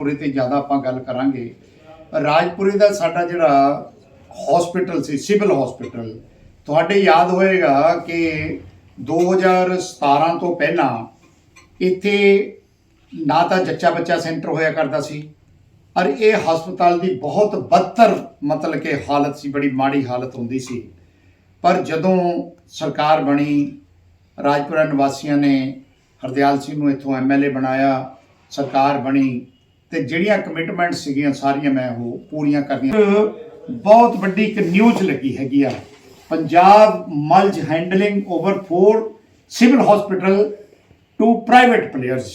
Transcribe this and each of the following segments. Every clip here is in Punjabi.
ਪੂਰੇ ਤੇ ਜ਼ਿਆਦਾ ਆਪਾਂ ਗੱਲ ਕਰਾਂਗੇ, ਰਾਜਪੁਰੇ ਦਾ ਸਾਡਾ ਜਿਹੜਾ ਹਸਪੀਟਲ ਸੀ ਸਿਵਲ ਹਸਪੀਟਲ ਤੁਹਾਡੇ ਯਾਦ ਹੋਏਗਾ ਕਿ 2017 ਤੋਂ ਪਹਿਲਾਂ ਇੱਥੇ ਨਾ ਤਾਂ ਜੱਚਾ ਬੱਚਾ ਸੈਂਟਰ ਹੋਇਆ ਕਰਦਾ ਸੀ, ਔਰ ਇਹ ਹਸਪਤਾਲ ਦੀ ਬਹੁਤ ਬਦਤਰ ਮਤਲਬ ਕਿ ਹਾਲਤ ਸੀ, ਬੜੀ ਮਾੜੀ ਹਾਲਤ ਹੁੰਦੀ ਸੀ। ਪਰ ਜਦੋਂ ਸਰਕਾਰ ਬਣੀ, ਰਾਜਪੁਰਾ ਨਿਵਾਸੀਆਂ ਨੇ ਹਰਦਿਆਲ ਸਿੰਘ ਨੂੰ ਇੱਥੋਂ ਐਮਐਲਏ ਬਣਾਇਆ, ਸਰਕਾਰ ਬਣੀ ਤੇ ਜਿਹੜੀਆਂ ਕਮਿਟਮੈਂਟ ਸੀਗੀਆਂ ਸਾਰੀਆਂ ਮੈਂ ਉਹ ਪੂਰੀਆਂ ਕਰਨੀਆਂ। ਬਹੁਤ ਵੱਡੀ ਇੱਕ ਨਿਊਜ਼ ਲੱਗੀ ਹੈਗੀ ਆ। Punjab mulls handling over 4 civil hospital to private players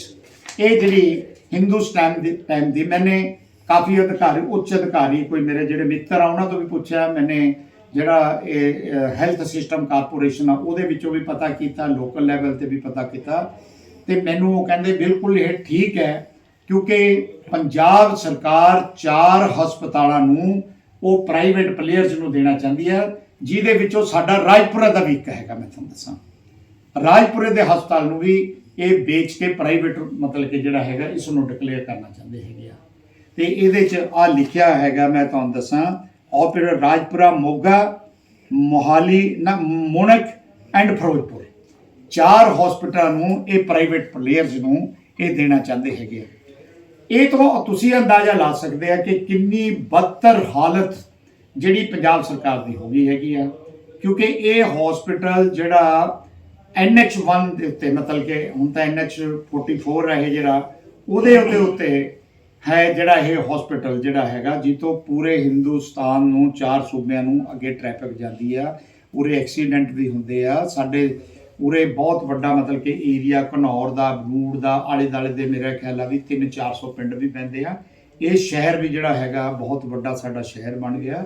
ਇਹ ਜਿਹੜੀ ਹਿੰਦੁਸਤਾਨ ਦੇ ਟਾਈਮ ਦੀ ਮੈਨੇ ਕਾਫੀ ਅਧਿਕਾਰੀ, ਉੱਚ ਅਧਿਕਾਰੀ ਕੋਈ ਮੇਰੇ ਜਿਹੜੇ ਮਿੱਤਰ ਆ, ਉਹਨਾਂ ਤੋਂ ਵੀ ਪੁੱਛਿਆ। ਮੈਨੇ ਜਿਹੜਾ ਇਹ ਹੈਲਥ ਸਿਸਟਮ ਕਾਰਪੋਰੇਸ਼ਨ ਆ, ਉਹਦੇ ਵਿੱਚੋਂ ਵੀ ਪਤਾ ਕੀਤਾ ਲੋਕਲ ਲੈਵਲ ਤੇ ਵੀ ਪਤਾ ਕੀਤਾ। ਤੇ ਮੈਨੂੰ ਉਹ ਕਹਿੰਦੇ ਬਿਲਕੁਲ ਇਹ ਠੀਕ ਹੈ। ਕਿਉਂਕਿ ਪੰਜਾਬ ਸਰਕਾਰ ਚਾਰ ਹਸਪਤਾਲਾਂ ਨੂੰ ਉਹ ਪ੍ਰਾਈਵੇਟ ਪਲੇਅਰਸ ਨੂੰ ਦੇਣਾ ਚਾਹੁੰਦੀ ਹੈ, ਜਿਹਦੇ ਵਿੱਚੋਂ ਸਾਡਾ ਰਾਜਪੁਰਾ ਦਾ ਵੀ ਇੱਕ ਹੈਗਾ, ਮੈਂ ਤੁਹਾਨੂੰ ਦੱਸਾਂ। ਰਾਜਪੁਰੇ ਦੇ ਹਸਪਤਾਲ ਨੂੰ ਵੀ ਇਹ ਵੇਚ ਕੇ ਪ੍ਰਾਈਵੇਟ ਮਤਲਬ ਕਿ ਜਿਹੜਾ ਹੈਗਾ ਇਸ ਨੂੰ ਡਿਕਲੇਅਰ ਕਰਨਾ ਚਾਹੁੰਦੇ ਹੈਗੇ ਆ। ਤੇ ਇਹਦੇ ਚ ਆ ਲਿਖਿਆ ਹੈਗਾ, ਮੈਂ ਤੁਹਾਨੂੰ ਦੱਸਾਂ ਆਪਰੇਟਰ ਰਾਜਪੁਰਾ, ਮੋਗਾ, ਮੋਹਾਲੀ, ਨਾ, ਮੋਨਕ ਐਂਡ ਫਿਰੋਜ਼ਪੁਰ। ਚਾਰ ਹਸਪਤਾਲਾਂ ਨੂੰ ਇਹ ਪ੍ਰਾਈਵੇਟ ਪਲੇਅਰਸ ਨੂੰ ਇਹ ਦੇਣਾ ਚਾਹੁੰਦੇ ਹੈਗੇ ਆ। ਇਹ ਤੋਂ ਤੁਸੀਂ ਅੰਦਾਜ਼ਾ ਲਾ ਸਕਦੇ ਆ ਕਿ ਕਿੰਨੀ ਬਦਤਰ ਹਾਲਤ ਜਿਹੜੀ ਪੰਜਾਬ ਸਰਕਾਰ ਦੀ ਹੋ ਗਈ ਹੈਗੀ ਆ। ਕਿਉਂਕਿ ਇਹ ਹਸਪੀਟਲ ਜਿਹੜਾ NH1 ਦੇ ਉੱਤੇ, ਮਤਲਬ ਕਿ ਹੁਣ ਤਾਂ NH44 ਹੈ ਇਹ ਜਿਹੜਾ, ਉਹਦੇ ਉੱਤੇ ਉੱਤੇ ਹੈ ਜਿਹੜਾ ਇਹ ਹਸਪੀਟਲ ਜਿਹੜਾ ਹੈਗਾ, ਜਿੱਥੋਂ ਪੂਰੇ ਹਿੰਦੁਸਤਾਨ ਨੂੰ, ਚਾਰ ਸੂਬਿਆਂ ਨੂੰ ਅੱਗੇ ਟ੍ਰੈਫਿਕ ਜਾਂਦੀ ਆ। ਉਰੇ ਐਕਸੀਡੈਂਟ ਵੀ ਹੁੰਦੇ ਆ। ਸਾਡੇ ਉਰੇ ਬਹੁਤ ਵੱਡਾ ਮਤਲਬ ਕਿ ਏਰੀਆ ਘਨੌਰ ਦਾ ਬਨੂੜ ਦਾ ਆਲੇ ਦਾਲੇ ਦੇ ਮੇਰਾ ਖਿਆਲ ਆ ਵੀ 3-400 ਪਿੰਡ ਵੀ ਪੈਂਦੇ ਆ। ਇਹ ਸ਼ਹਿਰ ਵੀ ਜਿਹੜਾ ਹੈਗਾ ਬਹੁਤ ਵੱਡਾ ਸਾਡਾ ਸ਼ਹਿਰ ਬਣ ਗਿਆ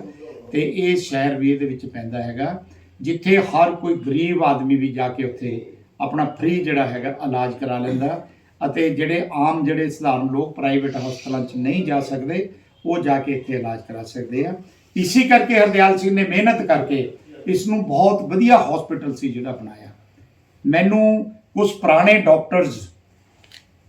ਤੇ ਇਹ ਸ਼ਹਿਰ ਵੀ ਇਹਦੇ ਵਿੱਚ ਪੈਂਦਾ ਹੈਗਾ, ਜਿੱਥੇ ਹਰ ਕੋਈ ਗਰੀਬ ਆਦਮੀ ਵੀ ਜਾ ਕੇ ਉੱਥੇ ਆਪਣਾ ਫ੍ਰੀ ਜਿਹੜਾ ਹੈਗਾ ਇਲਾਜ ਕਰਾ ਲੈਂਦਾ ਅਤੇ ਜਿਹੜੇ ਆਮ ਜਿਹੜੇ ਸਧਾਰਨ ਲੋਕ ਪ੍ਰਾਈਵੇਟ ਹਸਪਤਾਲਾਂ 'ਚ ਨਹੀਂ ਜਾ ਸਕਦੇ, ਉਹ ਜਾ ਕੇ ਇੱਥੇ ਇਲਾਜ ਕਰਾ ਸਕਦੇ ਆ। ਇਸੇ ਕਰਕੇ ਹਰਦਿਆਲ ਸਿੰਘ ਨੇ ਮਿਹਨਤ ਕਰਕੇ ਇਸ ਨੂੰ ਬਹੁਤ ਵਧੀਆ ਹਸਪੀਟਲ ਸੀ ਜਿਹੜਾ ਬਣਾਇਆ। ਮੈਨੂੰ ਕੁਝ ਪੁਰਾਣੇ ਡਾਕਟਰਸ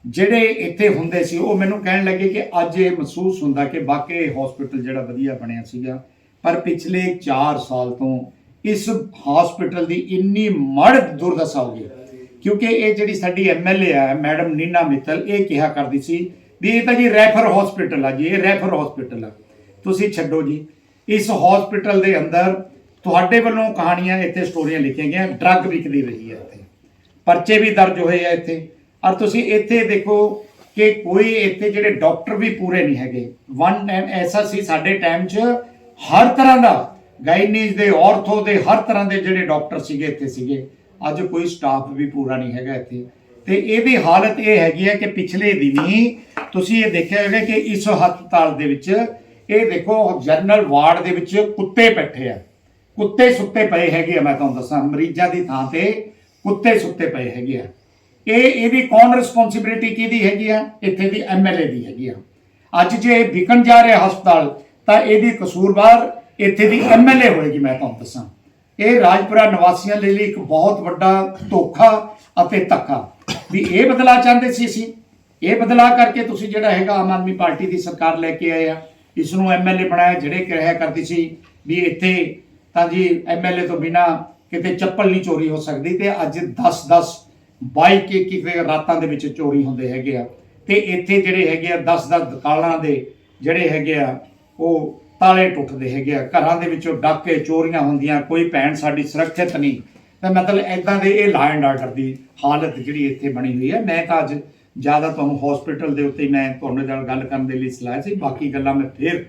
ਜਿਹੜੇ ਇੱਥੇ ਹੁੰਦੇ ਸੀ, ਉਹ ਮੈਨੂੰ ਕਹਿਣ ਲੱਗੇ ਕਿ ਅੱਜ ਇਹ ਮਹਿਸੂਸ ਹੁੰਦਾ ਕਿ ਵਾਕਈ ਹਸਪੀਟਲ ਜਿਹੜਾ ਵਧੀਆ ਬਣਿਆ ਸੀਗਾ। ਪਰ ਪਿਛਲੇ 4 ਸਾਲ ਤੋਂ ਇਸ ਹਸਪੀਟਲ ਦੀ ਇੰਨੀ ਮੜ ਦੁਰਦਸ਼ਾ ਹੋ ਗਈ ਕਿਉਂਕਿ ਇਹ ਜਿਹੜੀ ਸਾਡੀ ਐਮਐਲਏ ਆ ਮੈਡਮ ਨੀਨਾ ਮਿੱਤਲ, ਇਹ ਕਿਹਾ ਕਰਦੀ ਸੀ ਵੀ ਇਹ ਤਾਂ ਜੀ ਰੈਫਰ ਹਸਪੀਟਲ ਆ ਜੀ, ਇਹ ਰੈਫਰ ਹਸਪੀਟਲ ਆ। ਤੁਸੀਂ ਛੱਡੋ ਜੀ। ਇਸ ਹਸਪੀਟਲ ਦੇ ਅੰਦਰ ਤੁਹਾਡੇ ਵੱਲੋਂ ਕਹਾਣੀਆਂ, ਇੱਥੇ ਸਟੋਰੀਆਂ ਲਿਖੀਆਂ ਗਈਆਂ ਡਰੱਗ ਵਿਕਦੀ ਰਹੀ ਹੈ ਇੱਥੇ। ਪਰਚੇ ਵੀ ਦਰਜ ਹੋਏ ਆ ਇੱਥੇ। ਔਰ ਤੁਸੀਂ ਇੱਥੇ ਦੇਖੋ ਕਿ ਕੋਈ ਇੱਥੇ ਜਿਹੜੇ ਡਾਕਟਰ ਵੀ ਪੂਰੇ ਨਹੀਂ ਹੈਗੇ। ਵਨ ਟਾਈਮ ਐਸਾ ਸੀ ਸਾਡੇ ਟਾਈਮ 'ਚ ਹਰ ਤਰ੍ਹਾਂ ਦਾ ਗਾਇਨੀਜ਼ ਦੇ ਆਰਥੋ ਦੇ, ਹਰ ਤਰ੍ਹਾਂ ਦੇ ਜਿਹੜੇ ਡਾਕਟਰ ਸੀਗੇ, ਇੱਥੇ ਸੀਗੇ। ਅੱਜ ਕੋਈ ਸਟਾਫ ਵੀ ਪੂਰਾ ਨਹੀਂ ਹੈਗਾ ਇੱਥੇ। ਤੇ ਇਹਦੀ ਹਾਲਤ ਇਹ ਹੈਗੀ ਹੈ ਕਿ ਪਿਛਲੇ ਦਿਨੀ ਤੁਸੀਂ ਇਹ ਦੇਖਿਆ ਹੋਵੇਗਾ ਕਿ ਇਸ ਹਸਪਤਾਲ ਦੇ ਵਿੱਚ ਇਹ ਦੇਖੋ ਜਨਰਲ ਵਾਰਡ ਦੇ ਵਿੱਚ ਕੁੱਤੇ ਬੈਠੇ ਆ। ਕੁੱਤੇ ਸੁੱਤੇ ਪਏ ਹੈਗੇ ਆ, ਮੈਂ ਤੁਹਾਨੂੰ ਦੱਸਾਂ। ਮਰੀਜ਼ਾਂ ਦੀ ਥਾਂ ਤੇ ਕੁੱਤੇ ਸੁੱਤੇ ਪਏ ਹੈਗੇ ਆ। ਇਹ ਇਹਦੀ ਕੌਣ ਰਿਸਪੌਂਸਿਬਿਲਿਟੀ ਕਿਹਦੀ ਹੈਗੀ ਆ? ਇੱਥੇ ਦੀ ਐਮਐਲਏ ਦੀ ਹੈਗੀ ਆ। ਅੱਜ ਜੇ ਇਹ ਵਿਕਣ ਜਾ ਰਿਹਾ ਹਸਪਤਾਲ, ਤਾਂ ਇਹਦੀ ਕਸੂਰਵਾਰ ਇੱਥੇ ਦੀ ਐਮਐਲਏ ਹੋਏਗੀ, ਮੈਂ ਤੁਹਾਨੂੰ ਦੱਸਾਂ। ਇਹ ਰਾਜਪੁਰਾ ਨਿਵਾਸੀਆਂ ਲਈ ਲਈ ਇੱਕ ਬਹੁਤ ਵੱਡਾ ਧੋਖਾ ਅਤੇ ਧੱਕਾ। ਵੀ ਇਹ ਬਦਲਾ ਚਾਹੁੰਦੇ ਸੀ ਅਸੀਂ। ਇਹ ਬਦਲਾ ਕਰਕੇ ਤੁਸੀਂ ਜਿਹੜਾ ਹੈਗਾ ਆਮ ਆਦਮੀ ਪਾਰਟੀ ਦੀ ਸਰਕਾਰ ਲੈ ਕੇ ਆਏ ਆ। ਇਸ ਨੂੰ ਐਮਐਲਏ ਬਣਾਇਆ, ਜਿਹੜੇ ਕਿਹਾ ਕਰਦੀ ਸੀ ਵੀ ਇੱਥੇ ਤਾਂ ਜੀ ਐਮਐਲਏ ਤੋਂ ਬਿਨਾ ਕਿਤੇ ਚੱਪਲ ਨਹੀਂ ਚੋਰੀ ਹੋ ਸਕਦੀ ਤੇ ਅੱਜ 10 10 ਬਾਈਕ ਕਿ ਕਿਤੇ ਰਾਤਾਂ ਦੇ ਵਿੱਚ ਚੋਰੀ ਹੁੰਦੇ ਹੈਗੇ ਆ। ਤੇ ਇੱਥੇ ਜਿਹੜੇ ਹੈਗੇ ਆ 10 10 ਦੁਕਾਨਾਂ ਦੇ ਜਿਹੜੇ ਹੈਗੇ ਆ, ਉਹ ਤਾਲੇ ਟੁੱਟਦੇ ਹੈਗੇ ਆ। ਘਰਾਂ ਦੇ ਵਿੱਚੋਂ ਡਾਕੇ ਚੋਰੀਆਂ ਹੁੰਦੀਆਂ, ਕੋਈ ਭੈਣ ਸਾਡੀ ਸੁਰੱਖਿਅਤ ਨਹੀਂ। ਤਾਂ ਮਤਲਬ ਐਦਾਂ ਦੇ ਇਹ ਲਾਅ ਐਂਡ ਆਰਡਰ ਦੀ ਹਾਲਤ ਜਿਹੜੀ ਇੱਥੇ ਬਣੀ ਹੋਈ ਹੈ। ਮੈਂ ਤਾਂ ਅੱਜ ਜ਼ਿਆਦਾ ਤੁਹਾਨੂੰ ਹਸਪੀਟਲ ਦੇ ਉੱਤੇ ਮੈਂ ਤੁਹਾਡੇ ਨਾਲ ਗੱਲ ਕਰਨ ਦੇ ਲਈ ਸਲਾਹ ਸੀ। ਬਾਕੀ ਗੱਲਾਂ ਮੈਂ ਫਿਰ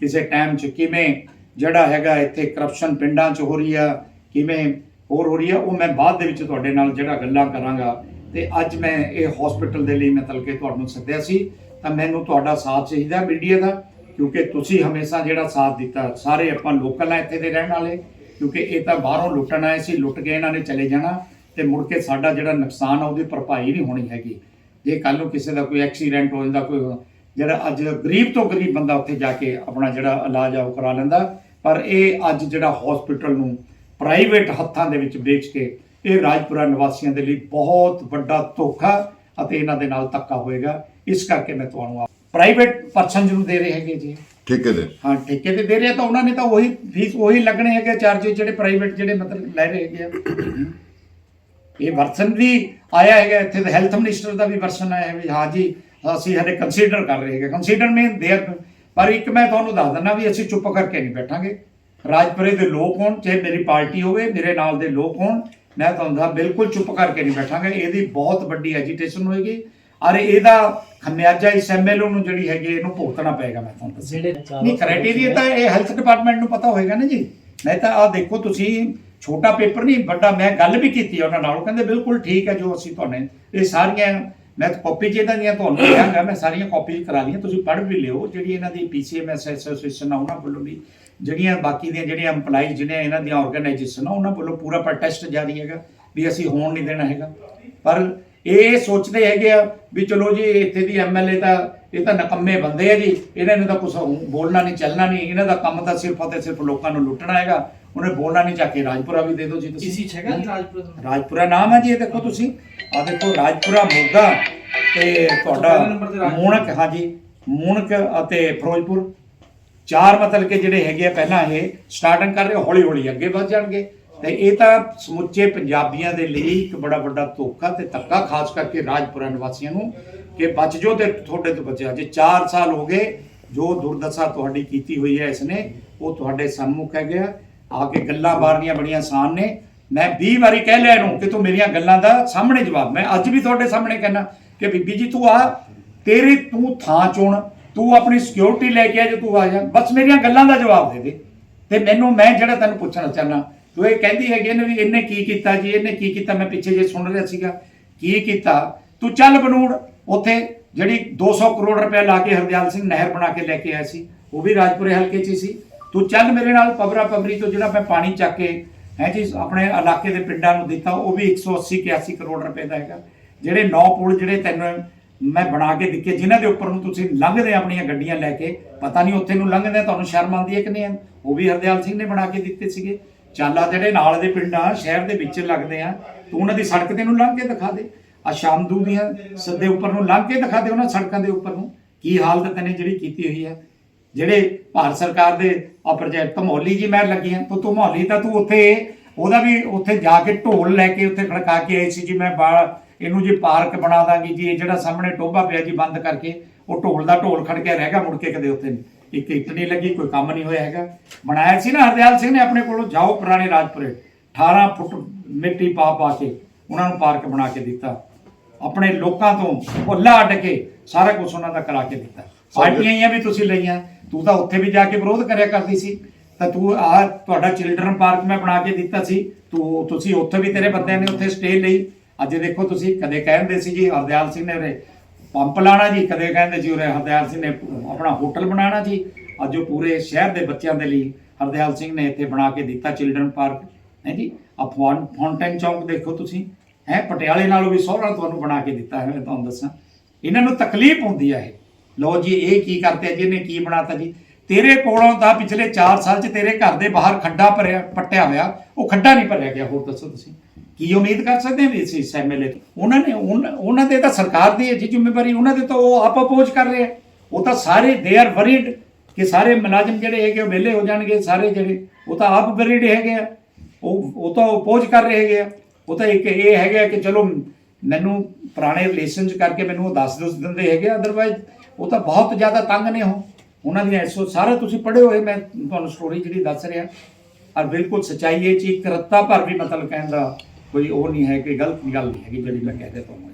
ਕਿਸੇ ਟਾਈਮ 'ਚ ਕਿਵੇਂ ਜਿਹੜਾ ਹੈਗਾ ਇੱਥੇ ਕਰਪਸ਼ਨ ਪਿੰਡਾਂ 'ਚ ਹੋ ਰਹੀ ਆ ਕਿਵੇਂ ਹੋਰ ਹੋ ਰਹੀ ਆ, ਉਹ ਮੈਂ ਬਾਅਦ ਦੇ ਵਿੱਚ ਤੁਹਾਡੇ ਨਾਲ ਜਿਹੜਾ ਗੱਲਾਂ ਕਰਾਂਗਾ। ਤੇ ਅੱਜ ਮੈਂ ਇਹ ਹਸਪੀਟਲ ਦੇ ਲਈ ਮੈਂ ਤਲਕੇ ਤੁਹਾਨੂੰ ਸੱਦਿਆ ਸੀ, ਤਾਂ ਮੈਨੂੰ ਤੁਹਾਡਾ ਸਾਥ ਚਾਹੀਦਾ ਮੀਡੀਆ ਦਾ, ਕਿਉਂਕਿ ਤੁਸੀਂ ਹਮੇਸ਼ਾ ਜਿਹੜਾ ਸਾਥ ਦਿੱਤਾ, ਸਾਰੇ ਆਪਾਂ ਲੋਕਲ ਆ ਇੱਥੇ ਦੇ ਰਹਿਣ ਵਾਲੇ, ਕਿਉਂਕਿ ਇਹ ਤਾਂ ਬਾਹਰੋਂ ਲੁੱਟਣ ਆਏ ਸੀ, ਲੁੱਟ ਕੇ ਇਹਨਾਂ ਨੇ ਚਲੇ ਜਾਣਾ, ਤੇ ਮੁੜ ਕੇ ਸਾਡਾ ਜਿਹੜਾ ਨੁਕਸਾਨ ਆ, ਉਹਦੀ ਭਰਪਾਈ ਨਹੀਂ ਹੋਣੀ ਹੈਗੀ। ਜੇ ਕੱਲ ਨੂੰ ਕਿਸੇ ਦਾ ਕੋਈ ਐਕਸੀਡੈਂਟ ਹੋ ਜਾਂਦਾ, ਕੋਈ ਜਿਹੜਾ ਅੱਜ ਗਰੀਬ ਤੋਂ ਗਰੀਬ ਬੰਦਾ ਉੱਥੇ ਜਾ ਕੇ ਆਪਣਾ ਜਿਹੜਾ ਇਲਾਜ ਆ, ਉਹ ਕਰਾ ਲੈਂਦਾ, ਪਰ ਇਹ ਅੱਜ ਜਿਹੜਾ ਹਸਪੀਟਲ ਨੂੰ ਪ੍ਰਾਈਵੇਟ ਹੱਥਾਂ ਦੇ ਵਿੱਚ ਵੇਚ ਕੇ ਇਹ ਰਾਜਪੁਰਾ ਨਿਵਾਸੀਆਂ ਦੇ ਲਈ ਬਹੁਤ ਵੱਡਾ ਧੋਖਾ ਅਤੇ ਇਹਨਾਂ ਦੇ ਨਾਲ ਧੱਕਾ ਹੋਏਗਾ। ਇਸ ਕਰਕੇ ਮੈਂ ਤੁਹਾਨੂੰ ਪ੍ਰਾਈਵੇਟ ਪਰਸਨਸ ਨੂੰ ਦੇ ਰਹੇ ਹੈਗੇ ਜੀ। ਠੇਕੇ ਦੇ? ਹਾਂ ਠੇਕੇ ਤੇ ਦੇ ਰਹੇ ਤਾਂ ਉਹਨਾਂ ਨੇ ਤਾਂ ਉਹੀ ਫੀਸ ਉਹੀ ਲੱਗਣੇ ਹੈਗੇ ਚਾਰਜ ਜਿਹੜੇ ਪ੍ਰਾਈਵੇਟ ਜਿਹੜੇ ਮਤਲਬ ਲੈ ਰਹੇ ਹੈਗੇ ਆ। ਇਹ ਵਰਸ਼ਨ ਵੀ ਆਇਆ ਹੈਗਾ ਇੱਥੇ ਤਾਂ ਹੈਲਥ ਮਿਨਿਸਟਰ ਦਾ ਵੀ ਵਰਸ਼ਨ ਆਇਆ ਹੈ ਵੀ ਹਾਂ ਜੀ ਅਸੀਂ ਹਲੇ ਕੰਸੀਡਰ ਕਰ ਰਹੇ ਹੈਗੇ। ਕੰਸੀਡਰ ਮੀਨ ਦੇਅਰ ਪਰ ਇੱਕ ਮੈਂ ਤੁਹਾਨੂੰ ਦੱਸ ਦਿੰਦਾ ਵੀ ਅਸੀਂ ਚੁੱਪ ਕਰਕੇ ਨਹੀਂ ਬੈਠਾਂਗੇ। ਰਾਜਪੁਰੇ ਦੇ ਲੋਕ ਹੋਣ ਚਾਹੇ ਮੇਰੀ ਪਾਰਟੀ ਹੋਵੇ ਮੇਰੇ ਨਾਲ ਦੇ ਲੋਕ ਹੋਣ ਮੈਂ ਤੁਹਾਨੂੰ ਦੱਸਾਂ ਬਿਲਕੁਲ ਚੁੱਪ ਕਰਕੇ ਨਹੀਂ ਬੈਠਾਂਗੇ। ਇਹਦੀ ਬਹੁਤ ਵੱਡੀ ਐਜੀਟੇਸ਼ਨ ਹੋਏਗੀ। ਔਰ ਇਹਦਾ ਖਮਿਆਜਾ ਇਸ ਐਮਐਲਓ ਨੂੰ ਜਿਹੜੀ ਹੈਗੀ ਇਹਨੂੰ ਭੁਗਤਣਾ ਪਏਗਾ ਮੈਂ ਤੁਹਾਨੂੰ ਜਿਹੜੇ ਨਹੀਂ ਕ੍ਰਾਈਟੇਰੀਆ ਤਾਂ ਇਹ ਹੈਲਥ ਡਿਪਾਰਟਮੈਂਟ ਨੂੰ ਪਤਾ ਹੋਏਗਾ ਨਾ ਜੀ। ਨਹੀਂ ਤਾਂ ਆਹ ਦੇਖੋ ਤੁਸੀਂ ਛੋਟਾ ਪੇਪਰ ਨਹੀਂ ਵੱਡਾ ਮੈਂ ਗੱਲ ਵੀ ਕੀਤੀ ਉਹਨਾਂ ਨਾਲ। ਕਹਿੰਦੇ ਬਿਲਕੁਲ ਠੀਕ ਹੈ ਜੋ ਅਸੀਂ ਤੁਹਾਨੂੰ ਇਹ ਸਾਰੀਆਂ ਮੈਂ ਤਾਂ ਕਾਪੀ ਜਿਹਦਾ ਦੀਆਂ ਤੁਹਾਨੂੰ ਦਿਆਂਗਾ ਮੈਂ ਸਾਰੀਆਂ ਕਾਪੀ ਕਰਾ ਲਈਆਂ ਤੁਸੀਂ ਪੜ੍ਹ ਵੀ ਲਿਓ। ਜਿਹੜੀ ਇਹਨਾਂ ਦੀ ਪੀਸੀਐਮਐਸ ਐਸੋਸੀਏਸ਼ਨ ਆ ਉਹਨਾਂ ਵੱਲੋਂ ਵੀ ਜਿਹੜੀਆਂ ਬਾਕੀ ਦੀਆਂ ਜਿਹੜੀਆਂ EMPLOYEES ਜਿਹੜੀਆਂ ਇਹਨਾਂ ਦੀਆਂ ਆਰਗੇਨਾਈਜੇਸ਼ਨ ਆ ਉਹਨਾਂ ਵੱਲੋਂ ਪੂਰਾ ਪ੍ਰੋਟੈਸਟ ਜਾਰੀ ਹੈਗਾ ਵੀ ਅਸੀਂ ਹੋਣ ਨਹੀਂ ਦੇਣਾ ਹੈਗਾ। ਪਰ ਇਹ ਸੋਚਦੇ ਹੈਗੇ ਆ ਵੀ ਚਲੋ ਜੀ ਇੱਥੇ ਦੀ ਐਮਐਲਏ ਤਾਂ ਇਹ ਤਾਂ ਨਕੰਮੇ ਬੰਦੇ ਆ ਜੀ ਇਹਨਾਂ ਨੇ ਤਾਂ ਕੁਝ ਬੋਲਣਾ ਨਹੀਂ ਚੱਲਣਾ ਨਹੀਂ ਇਹਨਾਂ ਦਾ ਕੰਮ ਤਾਂ ਸਿਰਫ ਅਤੇ ਸਿਰਫ ਲੋਕਾਂ ਨੂੰ ਲੁੱਟਣਾ ਹੈਗਾ ਉਹਨੇ ਬੋਲਣਾ ਨਹੀਂ ਚੱਕੇ ਰਾਜਪੁਰਾ ਵੀ ਦੇ ਦਿਓ ਜੀ ਤੁਸੀਂ। ਇਸੀ ਛੇਗਾ ਰਾਜਪੁਰ? ਰਾਜਪੁਰਾ ਨਾਮ ਹੈ ਜੀ ਇਹ ਦੇਖੋ ਤੁਸੀਂ। ਆ ਦੇਖੋ ਰਾਜਪੁਰਾ ਮੋਗਾ ਤੇ ਤੁਹਾਡਾ। ਮੂਣਕ ਹਾਂਜੀ ਮੂਣਕ ਅਤੇ ਫਿਰੋਜ਼ਪੁਰ। ਚਾਰ ਮਤਲਬ ਕਿ ਜਿਹੜੇ ਹੈਗੇ ਆ ਪਹਿਲਾਂ ਇਹ ਸਟਾਰਟਿੰਗ ਕਰ ਰਹੇ ਹੌਲੀ ਹੌਲੀ ਅੱਗੇ ਵੱਧ ਜਾਣਗੇ। ਤੇ ਇਹ ਤਾਂ ਸਮੁੱਚੇ ਪੰਜਾਬੀਆਂ ਦੇ ਲਈ ਇੱਕ ਬੜਾ ਵੱਡਾ ਧੋਖਾ ਤੇ ਧੱਕਾ, ਖਾਸ ਕਰਕੇ ਰਾਜਪੁਰਾ ਨਿਵਾਸੀਆਂ ਨੂੰ, ਕਿ ਬਚ ਜੋ ਤੇ ਤੁਹਾਡੇ ਤੋਂ ਬਚਿਆ। ਜੇ 4 ਸਾਲ ਹੋ ਗਏ, ਜੋ ਦੁਰਦਸ਼ਾ ਤੁਹਾਡੀ ਕੀਤੀ ਹੋਈ ਹੈ ਇਸਨੇ, ਉਹ ਤੁਹਾਡੇ ਸਾਹਮਣੇ ਕਹਿ ਗਿਆ। ਆ ਕੇ ਗੱਲਾਂ ਬਾਰਨੀਆਂ ਬੜੀਆਂ ਆਸਾਨ ਨੇ। ਮੈਂ 20 ਵਾਰੀ ਕਹਿ ਲਿਆ ਇਹਨੂੰ ਕਿ ਤੂੰ ਮੇਰੀਆਂ ਗੱਲਾਂ ਦਾ ਸਾਹਮਣੇ ਜਵਾਬ। ਮੈਂ ਅੱਜ ਵੀ ਤੁਹਾਡੇ ਸਾਹਮਣੇ ਕਹਿਣਾ ਕਿ ਬੀਬੀ ਜੀ ਤੂੰ ਆ, ਤੇਰੇ ਤੂੰ ਥਾਂ ਚੁਣ। ਤੂੰ ਆਪਣੀ ਸਿਕਿਉਰਿਟੀ ਲੈ ਕੇ ਆ ਜੇ ਤੂੰ ਆ ਜਾ। ਬਸ ਮੇਰੀਆਂ ਗੱਲਾਂ ਦਾ ਜਵਾਬ ਦੇ ਦੇ। ਤੇ ਮੈਨੂੰ, ਮੈਂ ਜਿਹੜਾ ਤੈਨੂੰ ਪੁੱਛਣਾ ਚਾਹਨਾ ਤੂੰ ਇਹ ਕਹਿੰਦੀ ਹੈਗੀ ਨੇ ਵੀ ਇਹਨੇ ਕੀ ਕੀਤਾ ਜੀ, ਇਹਨੇ ਕੀ ਕੀਤਾ? ਮੈਂ ਪਿੱਛੇ ਜੇ ਸੁਣ ਰਿਹਾ ਸੀਗਾ। ਕੀ ਕੀਤਾ? ਤੂੰ ਚੱਲ ਬਨੂੜ ਉੱਥੇ ਜਿਹੜੀ 200 ਕਰੋੜ ਰੁਪਏ ਲਾ ਕੇ ਹਰਦਿਆਲ ਸਿੰਘ ਨਹਿਰ ਬਣਾ ਕੇ ਲੈ ਕੇ ਆਇਆ ਸੀ, ਉਹ ਵੀ ਰਾਜਪੁਰੇ ਹਲਕੇ 'ਚ ਹੀ ਸੀ। ਤੂੰ ਚੱਲ ਮੇਰੇ ਨਾਲ ਪਬਰਾ ਪਬਰੀ ਤੋਂ ਜਿਹੜਾ ਮੈਂ ਪਾਣੀ ਚੱਕ ਕੇ, ਹੈ ਜੀ, ਆਪਣੇ ਇਲਾਕੇ ਦੇ ਪਿੰਡਾਂ ਨੂੰ ਦਿੱਤਾ, ਉਹ ਵੀ 180 81 ਕਰੋੜ ਰੁਪਏ ਦਾ ਹੈਗਾ। ਜਿਹੜੇ ਨੌ ਪੁਲ ਜਿਹੜੇ ਤੈਨੂੰ ਮੈਂ ਬਣਾ ਕੇ ਦਿੱਤੇ ਜਿਨ੍ਹਾਂ ਦੇ ਉੱਪਰ ਨੂੰ ਤੁਸੀਂ ਲੰਘਦੇ ਆਪਣੀਆਂ ਗੱਡੀਆਂ ਲੈ ਕੇ, ਪਤਾ ਨਹੀਂ ਉੱਥੇ ਨੂੰ ਲੰਘਦੇ ਤੁਹਾਨੂੰ ਸ਼ਰਮ ਆਉਂਦੀ ਹੈ ਕਿ ਨਹੀਂ ਉਹ ਵੀ ਹਰਦਿਆਲ ਸਿੰਘ ਨੇ ਬਣਾ ਕੇ ਦਿੱਤੇ ਸੀਗੇ। ਚਾਲਾ ਜਿਹੜੇ ਨਾਲ ਦੇ ਪਿੰਡਾਂ ਸ਼ਹਿਰ ਦੇ ਵਿੱਚ ਲੱਗਦੇ ਆ, ਤੂੰ ਉਹਨਾਂ ਦੀ ਸੜਕ ਤੇ ਨੂੰ ਲੰਘ ਕੇ ਦਿਖਾ ਦੇ। ਆ ਸ਼ਾਮਦੂ ਦੀਆਂ ਸੱਦੇ ਉੱਪਰ ਨੂੰ ਲੰਘ ਕੇ ਦਿਖਾ ਦੇ ਉਹਨਾਂ ਸੜਕਾਂ ਦੇ ਉੱਪਰ ਨੂੰ। ਕੀ ਹਾਲਤ ਤੈਨੇ ਜਿਹੜੀ ਕੀਤੀ ਹੋਈ ਹੈ? ਜਿਹੜੇ ਭਾਰਤ ਸਰਕਾਰ ਦੇ ਆ ਪ੍ਰੋਜੈਕਟ ਧਮੌਲੀ ਜੀ ਮੈਂ ਲੱਗੀ ਲੱਗੀਆਂ ਤੂੰ ਧਮੋਲੀ ਤਾਂ ਤੂੰ ਉੱਥੇ, ਉਹਦਾ ਵੀ ਉੱਥੇ ਜਾ ਕੇ ਢੋਲ ਲੈ ਕੇ ਉੱਥੇ ਖੜਕਾ ਕੇ ਆਈ ਸੀ ਜੀ, ਮੈਂ ਬਾ- ਇਹਨੂੰ ਜੀ ਪਾਰਕ ਬਣਾ ਦਾਂਗੀ ਜੀ ਇਹ ਜਿਹੜਾ ਸਾਹਮਣੇ ਟੋਭਾ ਪਿਆ ਜੀ ਬੰਦ ਕਰਕੇ ਉਹ ਢੋਲ ਦਾ ਢੋਲ ਖੜ ਕੇ ਰਹਿ ਗਿਆ ਮੁੜ ਕੇ ਕਦੇ ਉੱਥੇ ਇੱਕ ਇੱਟ ਨਹੀਂ ਲੱਗੀ ਕੋਈ ਕੰਮ ਨਹੀਂ ਹੋਇਆ ਹੈਗਾ। ਬਣਾਇਆ ਸੀ ਨਾ ਹਰਦਿਆਲ ਸਿੰਘ ਨੇ ਆਪਣੇ ਕੋਲੋਂ ਜਾਓ ਪੁਰਾਣੇ ਰਾਜਪੁਰੇ 18 ਫੁੱਟ ਮਿੱਟੀ ਪਾ ਪਾ ਕੇ ਉਹਨਾਂ ਨੂੰ ਪਾਰਕ ਬਣਾ ਕੇ ਦਿੱਤਾ। ਆਪਣੇ ਲੋਕਾਂ ਤੋਂ ਭੁੱਲਾ ਅੱਡ ਕੇ ਸਾਰਾ ਕੁਝ ਉਹਨਾਂ ਦਾ ਕਰਾ ਕੇ ਦਿੱਤਾ। ਪਾਰਟੀਆਂ ਹੀ ਆ ਵੀ ਤੁਸੀਂ ਲਈਆਂ। ਤੂੰ ਤਾਂ ਉੱਥੇ ਵੀ ਜਾ ਕੇ ਵਿਰੋਧ ਕਰਿਆ ਕਰਦੀ ਸੀ। ਤਾਂ ਤੂੰ ਆ ਤੁਹਾਡਾ ਚਿਲਡਰਨ ਪਾਰਕ ਮੈਂ ਬਣਾ ਕੇ ਦਿੱਤਾ ਸੀ। ਤੂੰ ਤੁਸੀਂ ਉੱਥੇ ਵੀ ਤੇਰੇ ਬੰਦਿਆਂ ਨੇ ਉੱਥੇ ਸਟੇ ਲਈ। ਅੱਜ ਦੇਖੋ ਤੁਸੀਂ ਕਦੇ ਕਹਿੰਦੇ ਸੀ ਜੀ ਹਰਦਿਆਲ ਸਿੰਘ ਨੇ ਉਰੇ ਪੰਪ ਲਾਣਾ ਜੀ, ਕਦੇ ਕਹਿੰਦੇ ਜੀ ਉਰੇ ਹਰਦਿਆਲ ਸਿੰਘ ਨੇ ਆਪਣਾ ਹੋਟਲ ਬਣਾਉਣਾ ਜੀ। ਅੱਜ ਉਹ ਪੂਰੇ ਸ਼ਹਿਰ ਦੇ ਬੱਚਿਆਂ ਦੇ ਲਈ ਹਰਦਿਆਲ ਸਿੰਘ ਨੇ ਇੱਥੇ ਬਣਾ ਕੇ ਦਿੱਤਾ ਚਿਲਡਰਨ ਪਾਰਕ। ਹੈ ਜੀ? ਆ ਫਾਉਂਟੇਨ ਚੌਂਕ ਦੇਖੋ ਤੁਸੀਂ। ਹੈ, ਪਟਿਆਲੇ ਨਾਲੋਂ ਵੀ ਸੋਹਣਾ ਤੁਹਾਨੂੰ ਬਣਾ ਕੇ ਦਿੱਤਾ ਹੈ, ਮੈਂ ਤੁਹਾਨੂੰ ਦੱਸਾਂ। ਇਹਨਾਂ ਨੂੰ ਤਕਲੀਫ ਹੁੰਦੀ ਹੈ ਇਹ। ਲੋ ਜੀ, ਇਹ ਕੀ ਕਰਤੇ ਆ ਜੀ, ਇਹਨੇ ਕੀ ਬਣਾਤਾ ਜੀ? ਤੇਰੇ ਕੋਲੋਂ ਤਾਂ ਪਿਛਲੇ 4 ਸਾਲ 'ਚ ਤੇਰੇ ਘਰ ਦੇ ਬਾਹਰ ਖੱਡਾ ਭਰਿਆ, ਪੱਟਿਆ ਹੋਇਆ, ਉਹ ਖੱਡਾ ਨਹੀਂ ਭਰਿਆ ਗਿਆ, ਹੋਰ ਦੱਸੋ ਤੁਸੀਂ। ਕੀ ਉਮੀਦ ਕਰ ਸਕਦੇ ਹਾਂ ਵੀ ਇਸ ਐਮਐਲਏ ਤੋਂ ਉਹਨਾਂ ਨੇ ਉਹਨਾਂ ਉਹਨਾਂ ਦੇ ਤਾਂ ਸਰਕਾਰ ਦੀ ਹੈ ਜੀ ਜ਼ਿੰਮੇਵਾਰੀ, ਉਹਨਾਂ ਦੇ ਤਾਂ ਉਹ ਆਪ ਅਪੋਜ ਕਰ ਰਹੇ ਆ ਉਹ ਤਾਂ ਸਾਰੇ ਦੇ ਆਰ ਵਰੀਡ ਕਿ ਸਾਰੇ ਮੁਲਾਜ਼ਮ ਜਿਹੜੇ ਹੈਗੇ ਉਹ ਵਿਹਲੇ ਹੋ ਜਾਣਗੇ, ਸਾਰੇ ਜਿਹੜੇ, ਉਹ ਤਾਂ ਆਪ ਵਰੀਡ ਹੈਗੇ ਆ। ਉਹ ਉਹ ਤਾਂ ਅਪੋਜ ਕਰ ਰਹੇ ਹੈਗੇ ਆ। ਉਹ ਤਾਂ ਇੱਕ ਇਹ ਹੈਗਾ ਕਿ ਚਲੋ, ਮੈਨੂੰ ਪੁਰਾਣੇ ਰਿਲੇਸ਼ਨ ਚ ਕਰਕੇ ਮੈਨੂੰ ਉਹ ਦੱਸ ਦੱਸ ਦਿੰਦੇ ਹੈਗੇ ਅਦਰਵਾਈਜ਼ ਉਹ ਤਾਂ ਬਹੁਤ ਜ਼ਿਆਦਾ ਤੰਗ ਨੇ ਉਹ। ਉਹਨਾਂ ਦੀਆਂ ਐਸੋ ਸਾਰਾ ਤੁਸੀਂ ਪੜ੍ਹੇ ਹੋਏ, ਮੈਂ ਤੁਹਾਨੂੰ ਸਟੋਰੀ ਜਿਹੜੀ ਦੱਸ ਰਿਹਾ। ਔਰ ਬਿਲਕੁਲ ਸਚਾਈ ਇਹ ਚੀਜ਼ ਕਰਤਾ ਭਰ ਵੀ ਮਤਲਬ ਕਹਿਣ ਦਾ ਕੋਈ ਉਹ ਨਹੀਂ ਹੈ ਕਿ ਗਲਤ ਗੱਲ ਨਹੀਂ ਹੈਗੀ ਜਿਹੜੀ ਮੈਂ ਕਹਿ ਕਹਦੇ ਤੁਹਾਨੂੰ।